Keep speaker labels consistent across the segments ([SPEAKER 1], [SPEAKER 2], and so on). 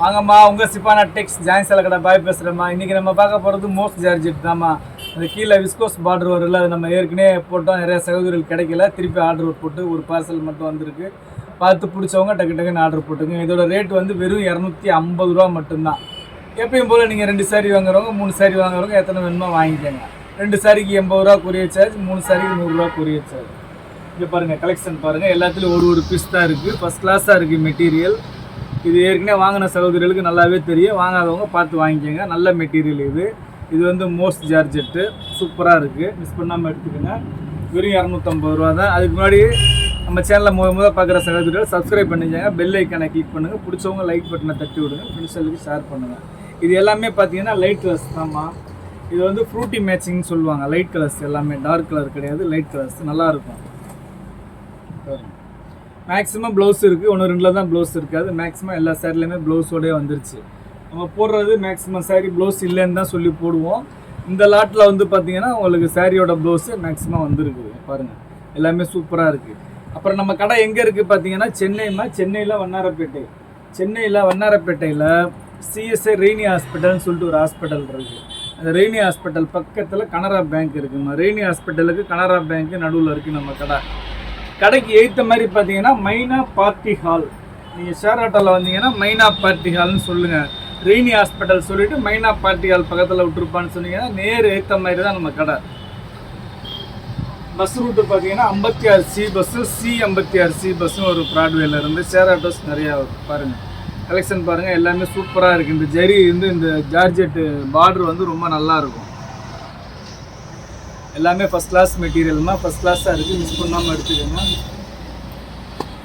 [SPEAKER 1] வாங்கம்மா உங்கள் சிப்பானா டெக்ஸ் ஜாயின் சேலை கடை பாய் பேசுகிறேம்மா இன்றைக்கி நம்ம பார்க்க போகிறது மோஸ்ட் ஜார்ஜெட் தாம்மா. அது கீழே விஸ்கோஸ் பார்டர் வரும்ல அது நம்ம ஏற்கனவே போட்டோம். நிறைய சகோதரிகள் கிடைக்கல. திருப்பி ஆர்டர் போட்டு ஒரு பார்சல் மட்டும் வந்திருக்கு. பார்த்து பிடிச்சவங்க டக்கு டக்குன்னு ஆர்டர் போட்டுங்க இதோட ரேட் வந்து வெறும் இரநூத்தி ஐம்பது ரூபா மட்டும்தான். எப்பயும் போல் நீங்கள் ரெண்டு சாரி வாங்குறவங்க மூணு சாரி வாங்குறவங்க எத்தனை வேணுமோ வாங்கிக்கோங்க. ரெண்டு சாரிக்கு எண்பது ரூபா கொரியர் சார்ஜ் மூணு சாரிக்கு நூறுரூவா கொரியர் சார்ஜ் இங்கே பாருங்கள் கலெக்ஷன் பாருங்கள் எல்லாத்துலேயும் ஒரு ஒரு பீஸ் தான் இருக்குது ஃபஸ்ட் கிளாஸாக இருக்குது மெட்டீரியல் இது ஏற்கனவே வாங்கின சகோதரிகளுக்கு நல்லாவே தெரியும். வாங்காதவங்க பார்த்து வாங்கிக்கோங்க. நல்ல மெட்டீரியல் இது. இது வந்து மோஸ்ட் ஜார்ஜெட்டு சூப்பராக இருக்குது மிஸ் பண்ணாமல் எடுத்துக்கோங்க. வெறும் இரநூத்தம்பது ரூபா தான். அதுக்கு முன்னாடி நம்ம சேனலில் முத முத பார்க்குற சகோதரிகள் சப்ஸ்கிரைப் பண்ணிக்கோங்க. பெல் ஐக்கானை கிளிக் பண்ணுங்கள் பிடிச்சவங்க லைக் பட்டனை தட்டி விடுங்க. ஃப்ரெண்ட்ஸ்களுக்கு ஷேர் பண்ணுங்கள் இது எல்லாமே பார்த்தீங்கன்னா லைட் கலர்ஸ் தான்மா. இது வந்து ஃப்ரூட்டி மேட்சிங்னு சொல்லுவாங்க. லைட் கலர்ஸ் எல்லாமே. டார்க் கலர் கிடையாது. லைட் கலர்ஸ் நல்லாயிருக்கும் மேக்ஸிமம் ப்ளவுஸ் இருக்குது ஒன்று ரெண்டில் தான் ப்ளவுஸ் இருக்காது. மேக்ஸிமம் எல்லா சேரிலையுமே ப்ளவுஸோடய வந்துருச்சு. நம்ம போடுறது மேக்ஸிமம் சாரீ ப்ளவுஸ் இல்லைன்னு தான் சொல்லி போடுவோம். இந்த லாட்டில் வந்து பார்த்தீங்கன்னா உங்களுக்கு சாரியோட ப்ளவுஸு மேக்ஸிமம் வந்துருக்கு. பாருங்கள் எல்லாமே சூப்பராக இருக்குது அப்புறம் நம்ம கடை எங்கே இருக்குது பார்த்தீங்கன்னா சென்னைமா சென்னையில் வண்ணாரப்பேட்டை. சென்னையில் வண்ணாரப்பேட்டையில் சிஎஸ்ஐ ரெய்னி ஹாஸ்பிட்டல்னு சொல்லிட்டு ஒரு ஹாஸ்பிட்டல் இருக்குது அந்த ரெய்னி ஹாஸ்பிட்டல் பக்கத்தில் கனரா பேங்க் இருக்குதுமா ரெய்னி ஹாஸ்பிட்டலுக்கு கனரா பேங்க்கு நடுவில் இருக்குது நம்ம கடை. கடைக்கு எய்த்த மாதிரி பார்த்தீங்கன்னா மைனா பார்ட்டி ஹால். நீங்கள் ஷேர் ஆட்டோவில் வந்தீங்கன்னா மைனா பார்ட்டி ஹால்னு சொல்லுங்கள் ரெய்னி ஹாஸ்பிட்டல் சொல்லிட்டு மைனா பார்ட்டி ஹால் பக்கத்தில் விட்டுருப்பான்னு சொன்னீங்கன்னா நேர் ஏற்ற மாதிரி தான் நம்ம கடை. பஸ் ரூட்டு பார்த்தீங்கன்னா ஐம்பத்தி ஆறு சி பஸ்ஸு சி ஐம்பத்தி ஆறு சி பஸ்ஸும் ஒரு ப்ராட்வேல இருந்து ஷேர் ஆட்டோஸ் நிறையா பாருங்கள் கலெக்ஷன் பாருங்கள் எல்லாமே சூப்பராக இருக்குது இந்த ஜரி வந்து இந்த ஜார்ஜெட்டு பார்டர் வந்து ரொம்ப நல்லாயிருக்கும் எல்லாமே ஃபஸ்ட் கிளாஸ் மெட்டீரியல்மா ஃபஸ்ட் கிளாஸாக இருக்குது மிஸ் பண்ணாமல் எடுத்துக்கோங்க.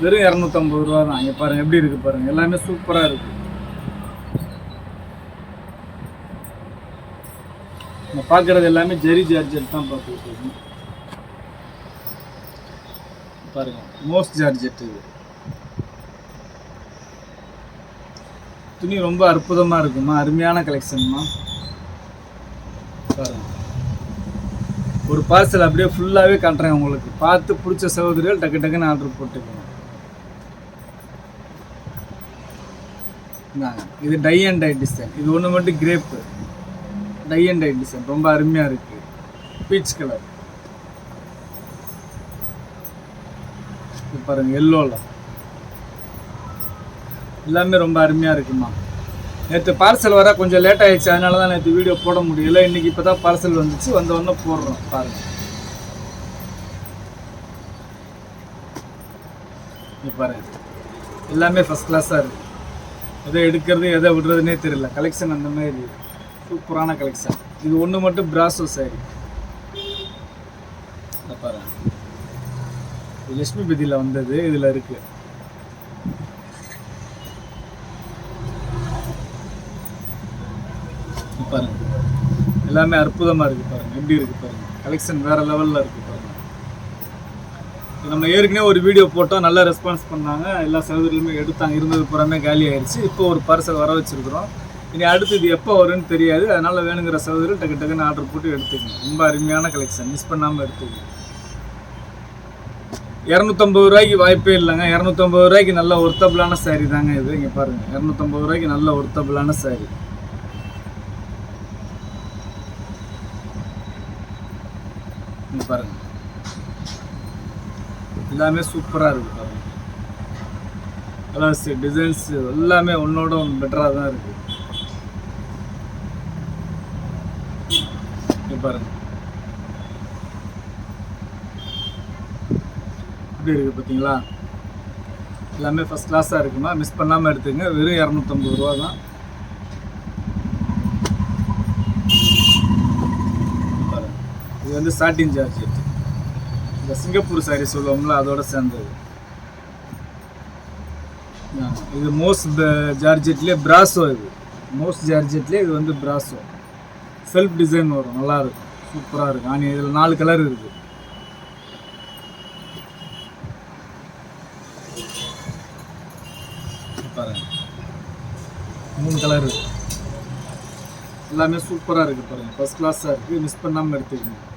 [SPEAKER 1] வெறும் இரநூத்தம்பது ரூபா தான். இங்கே பாருங்கள் எப்படி இருக்குது பாருங்கள் எல்லாமே சூப்பராக இருக்குது நம்ம பார்க்குறது எல்லாமே ஜெரி ஜார்ஜெட் தான் பார்த்துட்டு இருக்கோம் பாருங்கள் மோஸ்ட் ஜார்ஜெட் இது. துணி ரொம்ப அற்புதமாக இருக்குமா? அருமையான கலெக்ஷன்மா பாருங்கள் ஒரு பார்சல் அப்படியே ஃபுல்லாகவே காட்டுறேன் உங்களுக்கு. பார்த்து பிடிச்ச சகோதரிகள் டக்கு டக்குன்னு ஆர்டர் போட்டுக்கோங்க. இது டை அண்ட் டை டிசைன் இது ஒன்று மட்டும் crepe tie and dye design ரொம்ப அருமையாக இருக்குது பீச் கலர் இது பாருங்க எல்லோவில் எல்லாமே ரொம்ப அருமையாக இருக்குமா? நேற்று பார்சல் வர கொஞ்சம் லேட் ஆயிடுச்சு. அதனால தான் நேற்று வீடியோ போட முடியல. இன்னைக்கு இப்போ தான் பார்சல் வந்துச்சு. வந்த உடனே போடுறோம். பாருங்கள் இங்க பாருங்க. எல்லாமே ஃபஸ்ட் கிளாஸாக இருக்குது எதை எடுக்கிறது எதை விடுறதுனே தெரியல. கலெக்ஷன் அந்த மாதிரி. சூப்பரான கலெக்ஷன் இது ஒன்று மட்டும் பிராசோ சாரி பாருங்க. லட்சுமி பதியில் வந்தது. இதில் இருக்குது பாருங்கள் எல்லாமே அற்புதமாக இருக்குது பாருங்கள் எப்படி இருக்குது பாருங்கள் கலெக்ஷன் வேறு லெவலில் இருக்குது பாருங்கள் நம்ம ஏற்கனவே ஒரு வீடியோ போட்டோம். நல்ல ரெஸ்பான்ஸ் பண்ணாங்க. எல்லா சகோதரிகளுமே எடுத்தாங்க. இருந்தது புறமே காலி ஆயிடுச்சு இப்போ ஒரு பார்சல் வர வச்சுருக்குறோம். இனி அடுத்து இது எப்போ வரும்னு தெரியாது. அதனால் வேணுங்கிற சகோதரி டக்கு டக்குன்னு ஆர்டர் போட்டு எடுத்துக்கங்க. ரொம்ப அருமையான கலெக்ஷன் மிஸ் பண்ணாமல் எடுத்துக்கங்க. இரநூத்தம்பது ரூபாய்க்கு வாய்ப்பே இல்லைங்க. இரநூத்தம்பது ரூபாய்க்கு நல்ல ஒர்த்தபிளான saree தாங்க இது. இங்கே பாருங்க. இரநூத்தம்பது ரூபாய்க்கு நல்ல ஒர்த்தபிளான saree. இங்க பாருங்க. எல்லாமே சூப்பராக இருக்கு பாருங்க. கலர்ஸ் டிசைன்ஸ் எல்லாமே ஒன்னோட ஒன்று பெட்டராக தான் இருக்கு. பாருங்க. எப்படி இருக்குது பார்த்தீங்களா எல்லாமே ஃபஸ்ட் கிளாஸாக இருக்குமா மிஸ் பண்ணாமல் எடுத்துங்க வெறும் இரநூத்தம்பது ரூபா தான் பாருங்க. இது வந்து சாட்டின் ஜார்ஜெட் இந்த சிங்கப்பூர் சாரி சொல்லுவோம்ல அதோட சேர்ந்தது. இது மோஸ் ஜார்ஜெட்லேயே பிராசோ இது. மோஸ் ஜார்ஜெட்லேயே இது வந்து பிராசோ செல்ஃப் டிசைன் வரும் நல்லாயிருக்கும் சூப்பராக இருக்கும். ஆனால் இதில் நாலு கலர் இருக்குது பாருங்க. மூணு கலர் இருக்கு. எல்லாமே சூப்பராக இருக்குது பாருங்கள் ஃபஸ்ட் கிளாஸாக இருக்குது மிஸ் பண்ணாமல் எடுத்துக்கணும்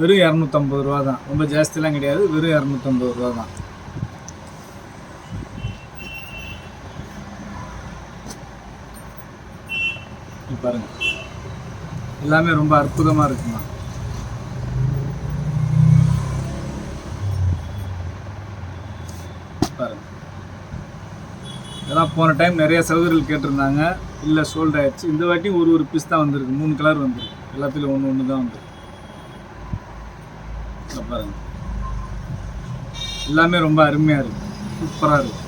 [SPEAKER 1] வெறும் இரநூத்தம்பது ரூபா தான். ரொம்ப ஜாஸ்திலாம் கிடையாது வெறும் இரநூத்தம்பது ரூபா தான். பாருங்கள் பாருங்க. எல்லாமே ரொம்ப அற்புதமாக இருக்குமா? பாருங்க. இதெல்லாம் போன டைம் நிறைய சகோதரர்கள் கேட்டிருந்தாங்க. இல்லை சோல்ட் ஆயிடுச்சு. இந்த வாட்டி ஒரு ஒரு பீஸ் தான் வந்திருக்கு. மூணு கலர் வந்திருக்கு. எல்லாத்துலேயும் ஒன்று ஒன்று தான் வந்திருக்கு. பாருங்க. எல்லாமே ரொம்ப அருமையாக இருக்கு. சூப்பராக இருக்கு.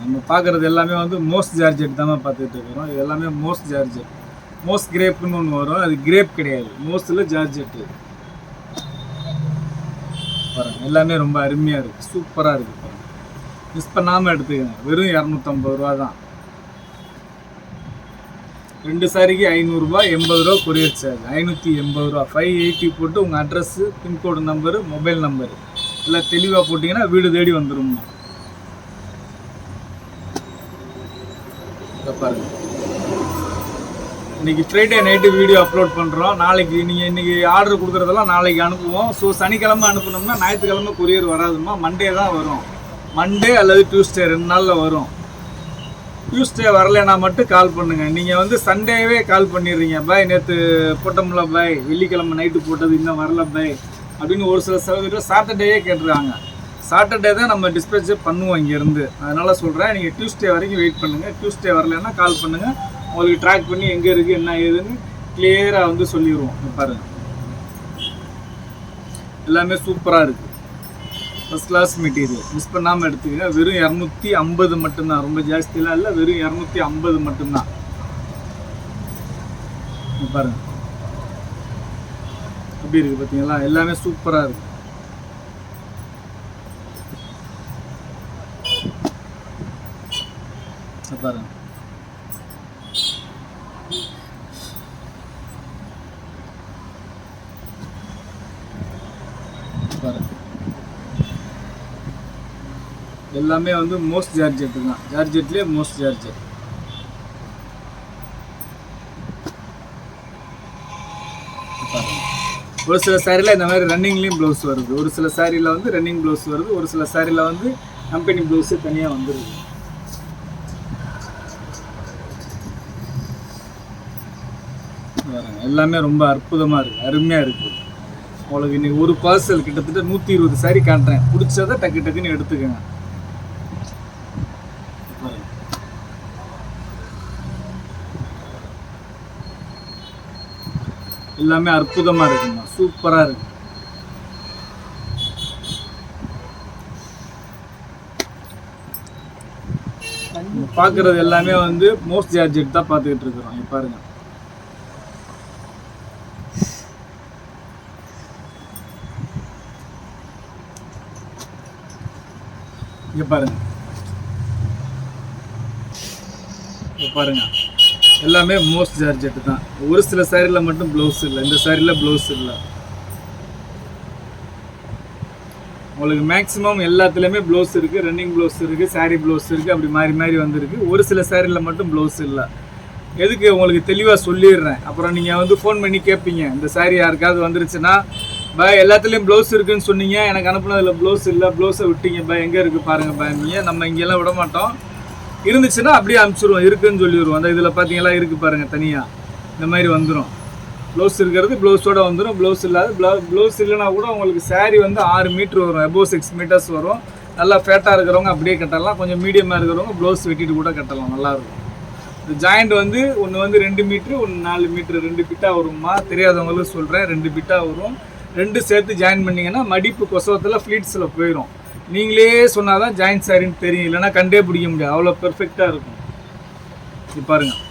[SPEAKER 1] நம்ம பார்க்குறது எல்லாமே வந்து மோஸ்ட் ஜார்ஜெட் தான் பார்த்துட்டு இருக்கிறோம். இது எல்லாமே மோஸ்ட் ஜார்ஜெட். மோஸ்ட் கிரேப்புன்னு ஒன்று வரும். அது கிரேப் கிடையாது. Mostly georgette. பாருங்கள் எல்லாமே ரொம்ப அருமையாக இருக்குது சூப்பராக இருக்குது பாருங்கள் மிஸ் பண்ணாமல் எடுத்துக்கங்க. வெறும் இரநூத்தம்பது ரூபா தான். ரெண்டு சாரிக்கு ஐநூறுரூவா எண்பது ரூபா கொரியர் சார்ஜ் ஐநூற்றி எண்பது ரூபா. ஃபைவ் எயிட்டி போட்டு உங்கள் address pincode number mobile number எல்லாம் தெளிவாக போட்டிங்கன்னா வீடு தேடி வந்துரும்மா. பாருங்கள் இன்னைக்கு ஃப்ரைடே நைட்டு வீடியோ அப்லோட் பண்ணுறோம் நாளைக்கு நீங்கள் இன்றைக்கி ஆர்டர் கொடுக்குறதெல்லாம் நாளைக்கு அனுப்புவோம். ஸோ சனிக்கிழமை அனுப்புனோம்னா ஞாயிற்றுக்கிழமை கொரியர் வராதுமா மண்டே தான் வரும். மண்டே அல்லது டியூஸ்டே ரெண்டு நாளில் வரும். டியூஸ்டே வரலைன்னா மட்டும் கால் பண்ணுங்கள் நீங்கள் வந்து சண்டேவே கால் பண்ணிடுறீங்க. பாய் நேற்று போட்டோம்ல பாய் வெள்ளிக்கிழமை நைட்டு போட்டது இன்னும் வரல பாய் அப்படின்னு ஒரு சில சகோதரர் சாட்டர்டேயே கேட்டுருக்காங்க சாட்டர்டே தான் நம்ம டிஸ்பேச்சே பண்ணுவோம் இங்கேருந்து. அதனால் சொல்கிறேன் நீங்கள் டியூஸ்டே வரைக்கும் வெயிட் பண்ணுங்கள் டியூஸ்டே வரலைன்னா கால் பண்ணுங்கள் உங்களுக்கு ட்ராக் பண்ணி எங்கே இருக்குது என்ன ஏதுன்னு கிளியராக வந்து சொல்லிடுவோம் இங்க பாருங்க. எல்லாமே சூப்பராக இருக்குது ஃபஸ்ட் கிளாஸ் மெட்டீரியல் மிஸ் பண்ணாமல் எடுத்துக்கங்க. வெறும் இரநூத்தி ஐம்பது மட்டும்தான். ரொம்ப ஜாஸ்தியெலாம் இல்லை வெறும் இரநூத்தி ஐம்பது மட்டும்தான். இங்க பாருங்க. எப்படி இருக்குது பார்த்தீங்களா எல்லாமே சூப்பராக இருக்குது பாருங்கள் எல்லாமே வந்து மோஸ்ட் ஜார்ஜெட் தான். ஜார்ஜெட்லேயே மோஸ்ட் ஜார்ஜெட் ஒரு சில சாரியில் இந்த மாதிரி ரன்னிங்லேயும் ப்ளவுஸ் வருது. ஒரு சில சாரியில் வந்து ரன்னிங் ப்ளவுஸ் வருது. ஒரு சில சாரியில் வந்து கம்பெனி ப்ளவுஸு தனியாக வந்துருது. எல்லாமே ரொம்ப அற்புதமாக இருக்குது அருமையாக இருக்குது உங்களுக்கு இன்னைக்கு ஒரு பார்சல் கிட்டத்தட்ட நூற்றி இருபது சாரி காட்டுறேன். பிடிச்சதை டக்கு டக்குன்னு எடுத்துக்கோங்க. எல்லாமே அற்புதமாக இருக்குமா? சூப்பராக இருக்கு. பார்க்குறது எல்லாமே வந்து மோஸ்ட் ஜார்ஜெட் தான் பார்த்துக்கிட்டு இருக்கிறோம். இப்போ பாருங்க. இங்க பாருங்க. இங்கே பாருங்க. எல்லாமே மோஸ்ட் ஜார்ஜெட் தான். ஒரு சில சாரியில் மட்டும் ப்ளவுஸ் இல்லை. இந்த சாரியில் ப்ளவுஸ் இல்லை. உங்களுக்கு மேக்ஸிமம் எல்லாத்துலேயுமே ப்ளவுஸ் இருக்குது ரன்னிங் ப்ளவுஸ் இருக்குது சாரீ ப்ளவுஸ் இருக்குது அப்படி மாறி மாறி வந்திருக்கு. ஒரு சில சாரியில் மட்டும் ப்ளவுஸ் இல்லை. எதுக்கு உங்களுக்கு தெளிவாக சொல்லிடுறேன். அப்புறம் நீங்கள் வந்து ஃபோன் பண்ணி கேட்பீங்க. இந்த சாரீ யாருக்காவது வந்துருச்சுன்னா பாய் எல்லாத்துலேயும் ப்ளவுஸ் இருக்குதுன்னு சொன்னீங்க. எனக்கு அனுப்புனதில் ப்ளவுஸ் இல்லை. ப்ளவுஸை விட்டீங்க. பாய் எங்கே இருக்குது பாருங்கள் பாய் நீங்கள் நம்ம இங்கெல்லாம் விட மாட்டோம். இருந்துச்சுன்னா அப்படியே அனுப்பிச்சிடுவோம் இருக்குன்னு சொல்லிடுவோம் அந்த இதில் பார்த்தீங்களா இருக்குது பாருங்கள் தனியாக இந்த மாதிரி வந்துடும் ப்ளவுஸ் இருக்கிறது ப்ளவுஸோட வந்துடும் ப்ளவுஸ் இல்லாத ப்ளவுஸ் இல்லைனா கூட உங்களுக்கு saree வந்து ஆறு மீட்ரு வரும். எபோ சிக்ஸ் மீட்டர்ஸ் வரும். நல்லா ஃபேட்டாக இருக்கிறவங்க அப்படியே கட்டலாம். கொஞ்சம் மீடியமாக இருக்கிறவங்க ப்ளவுஸ் வெட்டிட்டு கூட கட்டலாம். நல்லாயிருக்கும் இந்த ஜாயிண்ட் வந்து ஒன்று வந்து ரெண்டு மீட்ரு ஒன்று நாலு மீட்ரு ரெண்டு பிட்டாக வரும்மா தெரியாதவங்களுக்கு சொல்கிறேன் ரெண்டு பிட்டாக வரும். ரெண்டு சேர்த்து ஜாயின் பண்ணிங்கன்னா மடிப்பு கொசவத்தில் ஃப்ளீட்ஸில் போயிடும் நீங்களே சொன்னால் தான் ஜாயிண்ட் சாரின்னு தெரியும். இல்லைன்னா கண்டே பிடிக்க முடியாது. அவ்வளோ பெர்ஃபெக்டாக இருக்கும். இது பாருங்கள்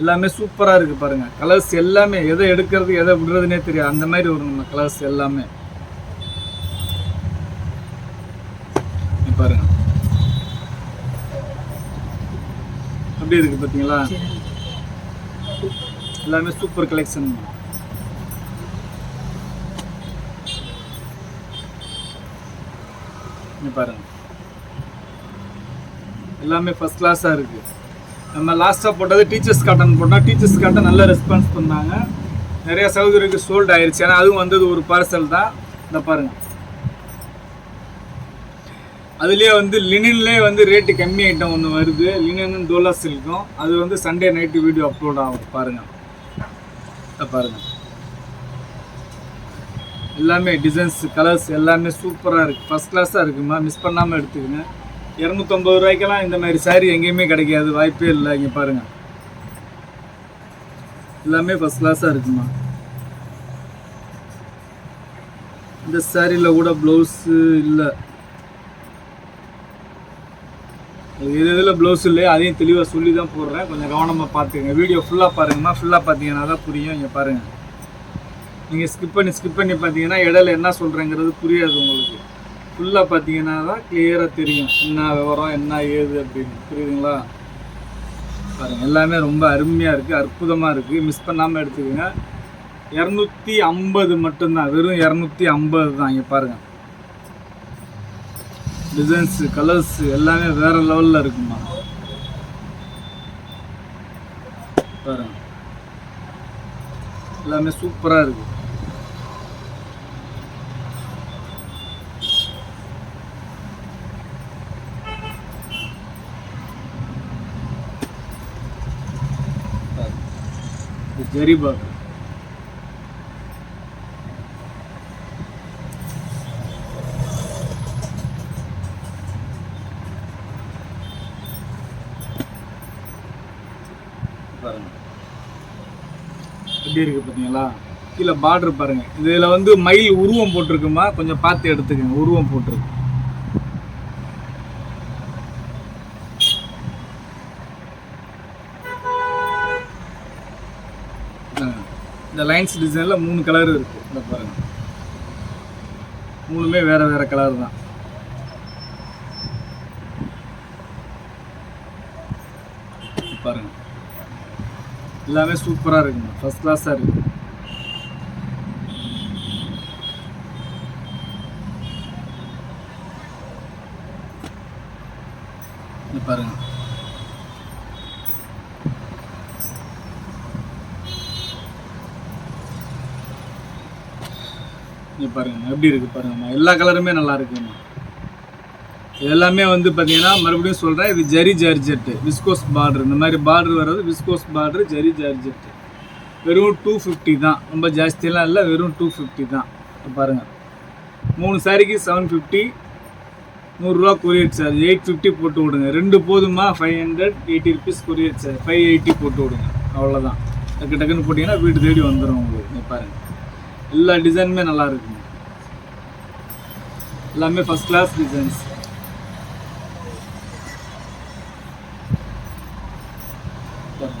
[SPEAKER 1] எல்லாமே சூப்பராக இருக்குது பாருங்கள் கலர்ஸ் எல்லாமே எதை எடுக்கிறது எதை விடுறதுனே தெரியாது. அந்த மாதிரி வரும் நம்ம கலர்ஸ் எல்லாமே. பாருங்க. அப்படி இருக்கு பார்த்தீங்களா எல்லாமே சூப்பர் கலெக்ஷன் நீ பாருங்க. எல்லாமே ஃபர்ஸ்ட் கிளாஸாக இருக்குது நம்ம லாஸ்ட்டாக போட்டது டீச்சர்ஸ் காட்டன் போட்டால் டீச்சர்ஸ் காட்டன் நல்ல ரெஸ்பான்ஸ் பண்ணாங்க. நிறைய சகோதரிக்கு சோல்ட் ஆயிருச்சு. ஏன்னா அதுவும் வந்தது ஒரு பார்சல் தான். இந்த பாருங்க. அதுலேயே வந்து லினின்லேயே வந்து ரேட்டு கம்மி ஐட்டம் ஒன்று வருது. லினன் டோலா சில்க்கும் அது வந்து சண்டே நைட்டு வீடியோ அப்லோட் ஆகும். பாருங்க. இதை பாருங்க. எல்லாமே டிசைன்ஸ் கலர்ஸ் எல்லாமே சூப்பராக இருக்குது ஃபஸ்ட் கிளாஸாக இருக்குமா மிஸ் பண்ணாமல் எடுத்துக்கங்க. இரநூத்தம்பது ரூபாய்க்கெல்லாம் இந்த மாதிரி சாரீ எங்கேயுமே கிடைக்காது வாய்ப்பே இல்லை இங்கே பாருங்கள் எல்லாமே ஃபஸ்ட் கிளாஸாக இருக்குமா? இந்த சாரியில் கூட ப்ளவுஸு இல்லை. எது எதில் ப்ளவுஸ் இல்லையோ அதையும் தெளிவாக சொல்லி தான் போடுறேன். கொஞ்சம் கவனமாக பார்த்துக்கங்க. வீடியோ ஃபுல்லாக பாருங்கம்மா. ஃபுல்லாக பார்த்தீங்கன்னா தான் புரியும். இங்கே பாருங்கள் நீங்கள் ஸ்கிப் பண்ணி ஸ்கிப் பண்ணி பார்த்தீங்கன்னா இடையில என்ன சொல்கிறேங்கிறது புரியாது உங்களுக்கு. ஃபுல்லாக பார்த்தீங்கன்னா தான் கிளியராக தெரியும். என்ன விவரம் என்ன ஏது அப்படின்னு. புரியுதுங்களா? பாருங்க எல்லாமே ரொம்ப அருமையாக இருக்குது அற்புதமாக இருக்குது மிஸ் பண்ணாமல் எடுத்துக்கோங்க. இரநூத்தி ஐம்பது மட்டும்தான் வெறும் இரநூத்தி ஐம்பது தான். இங்கே பாருங்கள் டிசைன்ஸு கலர்ஸு எல்லாமே வேறு லெவலில் இருக்குமா? பாருங்க. எல்லாமே சூப்பராக இருக்குது இது ஜெரி பாருங்க. எப்படி இருக்கு பார்த்தீங்களா கீழே பார்டர் பாருங்க. இதில் வந்து மயில் உருவம் போட்டிருக்குமா? கொஞ்சம் பார்த்து எடுத்துக்கங்க. உருவம் போட்டிருக்கு. இந்த லைன்ஸ் டிசைனில் மூணு கலர் இருக்குது இந்த பாருங்கள் மூணுமே வேறு வேறு கலர் தான். பாருங்கள் எல்லாமே சூப்பராக இருக்குங்க. ஃபர்ஸ்ட் கிளாஸாக இருக்குது இது பாருங்க இது பாருங்க எப்படி இருக்கு பாருங்கம்மா. எல்லா கலருமே நல்லா இருக்குங்கம்மா இது எல்லாமே வந்து பார்த்தீங்கன்னா மறுபடியும் சொல்கிறேன் இது ஜரி ஜார்ஜெட்டு விஸ்கோஸ் பார்டர். இந்த மாதிரி பார்டர் வர்றது விஸ்கோஸ் பார்டர் ஜரி ஜார்ஜெட்டு. வெறும் டூ ஃபிஃப்டி தான். ரொம்ப ஜாஸ்தியெல்லாம் இல்லை வெறும் டூ ஃபிஃப்டி தான். பாருங்கள் மூணு சாரிக்கு செவன் ஃபிஃப்டி நூறுரூவா கொரியர் சார்ஜ். எயிட் ஃபிஃப்டி போட்டு விடுங்க. ரெண்டு போதுமா? Five hundred eighty rupees courier charge. Five eighty போட்டு விடுங்க. அவ்வளோதான் டக்கு டக்குன்னு போட்டிங்கன்னா வீடு தேடி வந்துடும் உங்களுக்கு. நீங்கள் பாருங்கள் எல்லா டிசைனுமே நல்லா இருக்குங்க எல்லாமே ஃபஸ்ட் கிளாஸ் டிசைன்ஸ்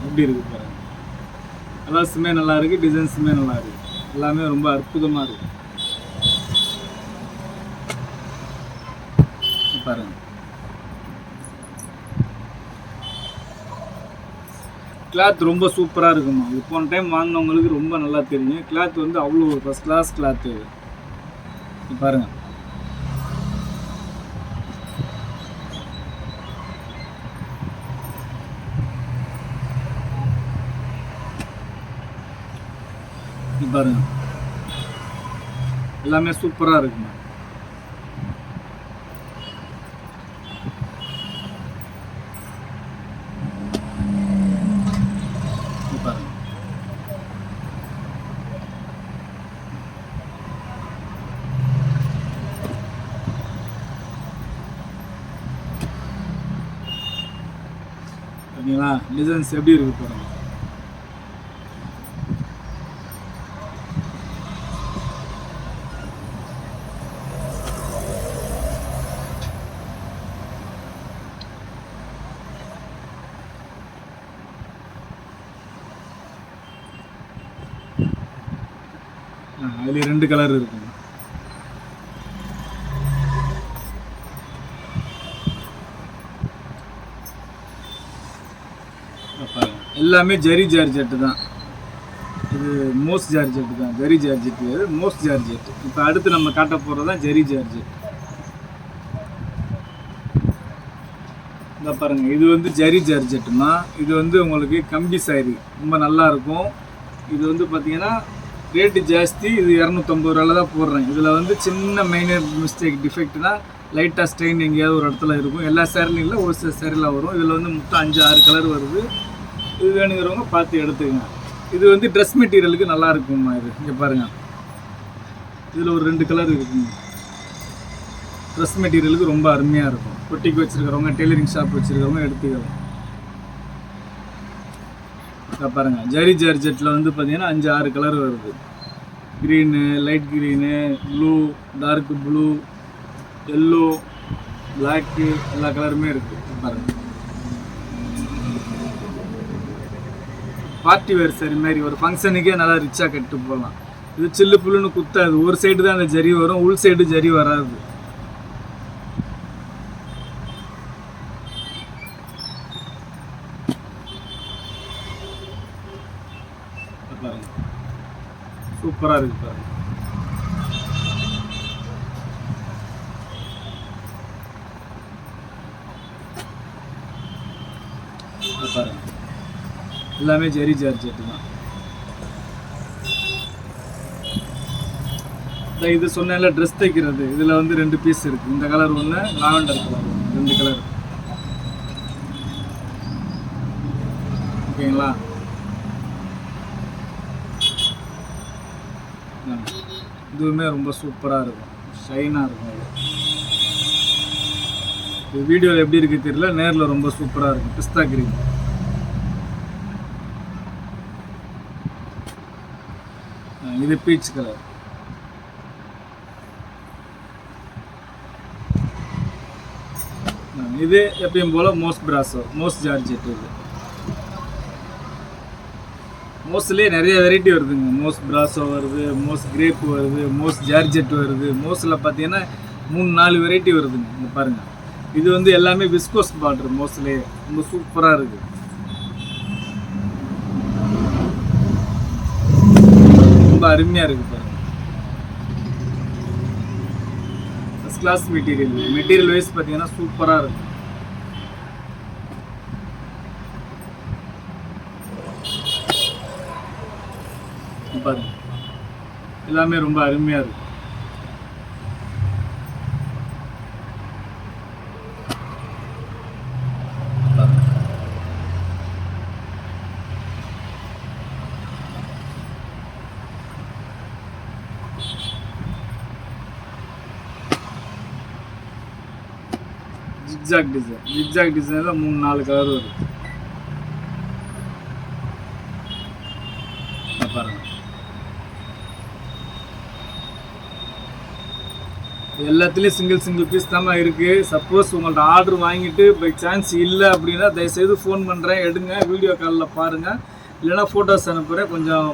[SPEAKER 1] எப்படி இருக்கு பாருங்க. கலர்ஸுமே நல்லா இருக்கு டிசைன்ஸுமே நல்லா இருக்கு. எல்லாமே ரொம்ப அற்புதமாக இருக்கு. பாருங்கள் கிளாத் ரொம்ப சூப்பராக இருக்குமா இது போன டைம் வாங்கினவங்களுக்கு ரொம்ப நல்லா தெரியும். கிளாத் வந்து அவ்வளோ ஃபஸ்ட் கிளாஸ் கிளாத்து பாருங்கள் பாருங்கள் பாருங்க. எல்லாமே சூப்பராக இருக்குமா இது பாருங்க பார்த்தீங்களா டிசைன்ஸ் எப்படி இருக்கு பாருங்க ஆ, ரெண்டு கலர் இருக்கும் இங்க பாருங்க. எல்லாமே ஜரி ஜார்ஜெட்டு தான். இது மோஸ் ஜார்ஜெட்டு தான். ஜரி ஜார்ஜெட்டு இது மோஸ் ஜார்ஜெட் இப்போ அடுத்து நம்ம காட்ட போகிறது தான் ஜெரி ஜார்ஜெட் இதை பாருங்கள் இது வந்து ஜரி ஜார்ஜெட்டுனா இது வந்து உங்களுக்கு கம்பி சாரி ரொம்ப நல்லா இருக்கும். இது வந்து பார்த்தீங்கன்னா ரேட்டு ஜாஸ்தி. இது இரநூத்தம்பது ரூபாயில் தான் போடுறேன். இதில் வந்து சின்ன மைனர் மிஸ்டேக் டிஃபெக்ட்னா லைட்டாக ஸ்ட்ரெயின் எங்கேயாவது ஒரு இடத்துல இருக்கும். எல்லா சேரீலையும் இல்லை ஒரு சில சேரீல வரும். இதில் வந்து மொத்தம் அஞ்சு ஆறு கலர் வருது. இது வேணுங்கிறவங்க பார்த்து எடுத்துக்கங்க. இது வந்து ட்ரெஸ் மெட்டீரியலுக்கு நல்லா இருக்கும்மா இது. இங்கே பாருங்கள் இதில் ஒரு ரெண்டு கலர் இருக்குங்க ட்ரெஸ் மெட்டீரியலுக்கு ரொம்ப அருமையாக இருக்கும். பொட்டிக்கு வச்சுருக்கிறவங்க டெய்லரிங் ஷாப் வச்சுருக்கிறவங்க எடுத்துக்கலாம். இதை பாருங்க. ஜரி ஜார்ஜெட்டில் வந்து பார்த்திங்கன்னா அஞ்சு ஆறு கலர் வருது. Green light green blue dark blue yellow black எல்லா கலருமே இருக்குது பாருங்கள் பார்ட்டி வேர் சரி மாதிரி ஒரு ஃபங்க்ஷனுக்கே நல்லா ரிச்சாக கட்டு போகலாம் இது சில்லு புல்லுன்னு குத்தாது. ஒரு சைடு தான் அந்த ஜரி வரும் உள் சைடு ஜரி வராது. சூப்பராக இருக்கு பாருங்க. பாருங்க. எல்லாமே ஜெரி ஜார்ஜெட்டு தான். இது சொன்னால ட்ரெஸ் தைக்கிறது. இதில் வந்து ரெண்டு பீஸ் இருக்குது இந்த கலர் ஒன்று லாவெண்டர் கலர் ரெண்டு கலர் ஓகேங்களா ஆ. இதுவுமே ரொம்ப சூப்பராக இருக்கும். ஷைனாக இருக்கும் இது. வீடியோவில் எப்படி இருக்குது தெரியல? நேரில் ரொம்ப சூப்பராக இருக்கும். பிஸ்தா கிரீம் இது பீச் கலர் இது எப்பயும் போல மோஸ்ட் பிராசோ மோஸ்ட் ஜார்ஜெட் இது. மோஸ்ட்லேயே நிறைய வெரைட்டி வருதுங்க. மோஸ் பிராசோ வருது மோஸ் கிரேப் வருது மோஸ் ஜார்ஜெட் வருது. மோஸில் பார்த்தீங்கன்னா மூணு நாலு வெரைட்டி வருதுங்க. இங்கே பாருங்கள் இது வந்து எல்லாமே விஸ்கோஸ் பார்டர் மோஸ்ட்லேயே ரொம்ப சூப்பராக இருக்குது ரொம்ப அருமையாக இருக்குது பாருங்க. First class material material wise பார்த்தீங்கன்னா சூப்பராக இருக்கும் பாருங்க. எல்லாமே ரொம்ப அருமையாக இருக்கும் ஜிக்ஜாக் டிசைன் ஜிக்ஜாக் டிசைனில் மூணு நாலு கலர் வரும். பாருங்க. எல்லாத்துலேயும் சிங்கிள் சிங்கிள் பீஸ் தான் இருக்குது சப்போஸ் உங்கள்ட்ட ஆர்டர் வாங்கிட்டு பை சான்ஸ் இல்லை அப்படின்னா தயவுசெய்து ஃபோன் பண்ணுறேன் எடுங்க. வீடியோ காலில் பாருங்கள் இல்லைன்னா ஃபோட்டோஸ் அனுப்புகிறேன் கொஞ்சம்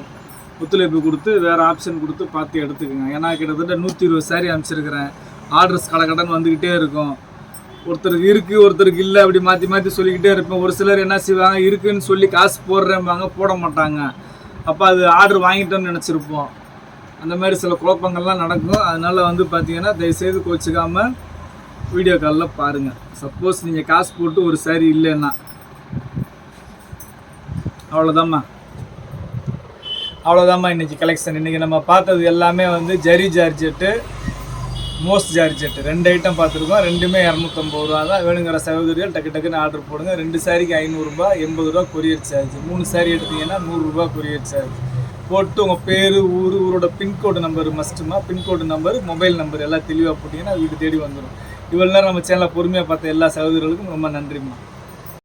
[SPEAKER 1] ஒத்துழைப்பு கொடுத்து வேறு ஆப்ஷன் கொடுத்து பார்த்து எடுத்துக்கோங்க. ஏன்னா கிட்டத்தட்ட நூற்றி இருபது சாரி அனுப்பிச்சிருக்கிறேன். ஆர்டர்ஸ் கடகடன் வந்துக்கிட்டே இருக்கும். ஒருத்தருக்கு இருக்குது ஒருத்தருக்கு இல்லை அப்படி மாற்றி மாற்றி சொல்லிக்கிட்டே இருப்பேன். ஒரு சிலர் என்ன செய்வாங்க இருக்குன்னு சொல்லி காசு போடுறேன்பாங்க போட மாட்டாங்க. அப்போ அது ஆர்டர் வாங்கிட்டோம்னு நினச்சிருப்போம். அந்த மாதிரி சில குழப்பங்கள்லாம் நடக்கும். அதனால் வந்து பார்த்தீங்கன்னா தயவுசெய்து கோச்சிக்காமல் வீடியோ காலில் பாருங்கள் சப்போஸ் நீங்கள் காசு போட்டு ஒரு சாரி இல்லைன்னா. அவ்வளோதாம்மா அவ்வளோதாம்மா இன்றைக்கி கலெக்ஷன் இன்றைக்கி நம்ம பார்த்தது எல்லாமே வந்து ஜரி ஜார்ஜெட்டு மோஸ்ட் ஜார்ஜெட் ரெண்டு ஐட்டம் பார்த்துருக்கோம். ரெண்டுமே இரநூத்தம்பது ரூபா தான். வேணுங்கிற சகோதரிகள் டக்கு டக்குன்னு ஆர்டர் போடுங்க. ரெண்டு சாரிக்கு ஐநூறுரூபா எண்பது ரூபா கொரியர் சார்ஜ் மூணு சாரி எடுத்தீங்கன்னா நூறுரூபா கொரியர் சார்ஜ் போட்டு உங்கள் பேர் ஊர் ஊரோட பின்கோடு நம்பர் மஸ்ட்டுமா பின்கோடு நம்பர் மொபைல் நம்பர் எல்லாம் தெளிவாக போட்டிங்கன்னா வீடு தேடி வந்துடும் இவ்வளோ நேரம் நம்ம சேனலை பொறுமையாக பார்த்த எல்லா சகோதரர்களுக்கும் ரொம்ப நன்றிம்மா.